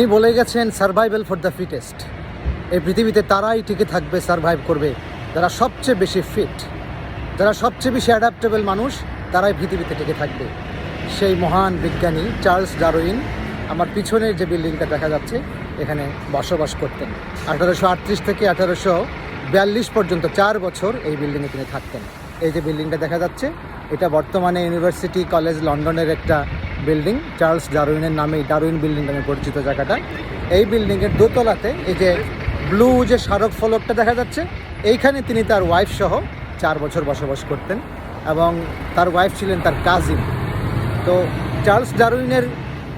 তিনি বলে গেছেন সার্ভাইভাল ফর দ্য ফিটেস্ট এই পৃথিবীতে তারাই টিকে থাকবে সার্ভাইভ করবে। যারা সবচেয়ে বেশি ফিট যারা সবচেয়ে বেশি অ্যাডাপ্টেবল মানুষ, তারাই পৃথিবীতে টিকে থাকবে। সেই মহান বিজ্ঞানী চার্লস ডারউইন আমার পিছনের যে বিল্ডিংটা দেখা যাচ্ছে, এখানে বসবাস করতেন। আঠারোশো আটত্রিশ থেকে আঠারোশো বিয়াল্লিশ পর্যন্ত চার বছর এই বিল্ডিংয়ে তিনি থাকতেন। এই যে বিল্ডিংটা দেখা যাচ্ছে, এটা বর্তমানে ইউনিভার্সিটি কলেজ লন্ডনের একটা বিল্ডিং, চার্লস ডারউইনের নামে ডারুইন বিল্ডিং নামে পরিচিত জায়গাটা। এই বিল্ডিংয়ের দোতলাতে এই যে ব্লু যে স্মারক ফলকটা দেখা যাচ্ছে, এইখানে তিনি তার ওয়াইফ সহ চার বছর বসবাস করতেন এবং তার ওয়াইফ ছিলেন তার কাজিন তো চার্লস ডারউইনের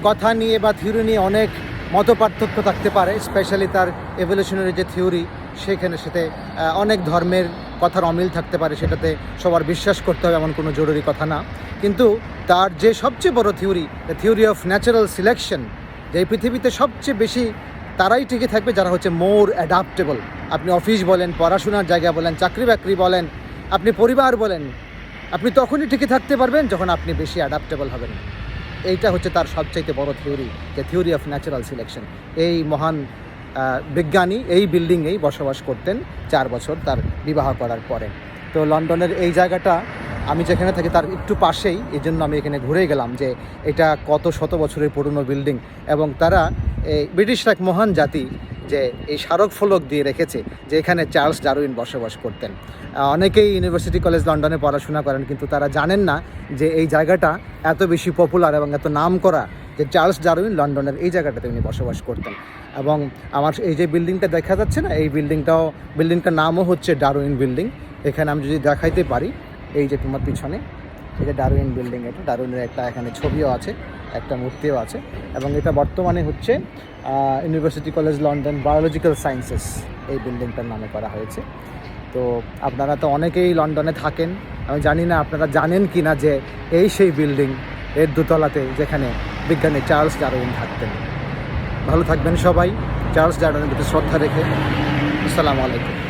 কথা নিয়ে বা থিওরি নিয়ে অনেক মত পার্থক্য থাকতে পারে স্পেশালি তার এভলিউশনারি যে থিওরি সেখানে সাথে অনেক ধর্মের কথার অমিল থাকতে পারে, সেটাতে সবার বিশ্বাস করতে হবে এমন কোনো জরুরি কথা না। কিন্তু তার যে সবচেয়ে বড় theory the theory of natural selection যে পৃথিবীতে সবচেয়ে বেশি তারাই টিকে থাকবে, যারা হচ্ছে মোর অ্যাডাপ্টেবল আপনি অফিস বলেন, পড়াশোনার জায়গা বলেন, চাকরি বাকরি বলেন, আপনি পরিবার বলেন, আপনি তখনই টিকে থাকতে পারবেন যখন আপনি বেশি অ্যাডাপ্টেবল হবেন। এইটা হচ্ছে তার সবচাইতে বড় থিওরি, যে থিওরি অফ ন্যাচারাল সিলেকশন। এই মহান বিজ্ঞানী এই বিল্ডিংয়েই বসবাস করতেন চার বছর তার বিবাহ করার পরে। তো লন্ডনের এই জায়গাটা, আমি যেখানে থাকি তার একটু পাশেই এই জন্য আমি এখানে ঘুরে গেলাম যে এটা কত শত বছরের পুরনো বিল্ডিং এবং তারা এই ব্রিটিশরা এক মহান জাতি যে এই স্মারক ফলক দিয়ে রেখেছে, যে এখানে চার্লস ডারউইন বসবাস করতেন। অনেকেই ইউনিভার্সিটি কলেজ লন্ডনে পড়াশোনা করেন, কিন্তু তারা জানেন না যে এই জায়গাটা এত বেশি পপুলার এবং এত নাম করা যে চার্লস ডারউইন লন্ডনের এই জায়গাটাতে উনি বসবাস করতেন। এবং আমার এই যে বিল্ডিংটা দেখা যাচ্ছে না, এই বিল্ডিংটাও, বিল্ডিংটার নামও হচ্ছে ডারউইন বিল্ডিং। এখানে আমি যদি দেখাইতে পারি, এই যে তোমার পিছনে এই যে ডারউইন বিল্ডিং এটা। ডারুইনের একটা এখানে ছবিও আছে, একটা মূর্তিও আছে। এবং এটা বর্তমানে হচ্ছে university college London biological sciences এই বিল্ডিংটার নামে করা হয়েছে। তো আপনারা তো অনেকেই লন্ডনে থাকেন। আমি জানি না আপনারা জানেন কি না যে এই সেই বিল্ডিং এর দোতলাতে যেখানে বিজ্ঞানী চার্লস ডারউইন থাকতেন। ভালো থাকবেন সবাই। চার্লস ডারউইনের প্রতি শ্রদ্ধা রেখে। আসসালামু আলাইকুম।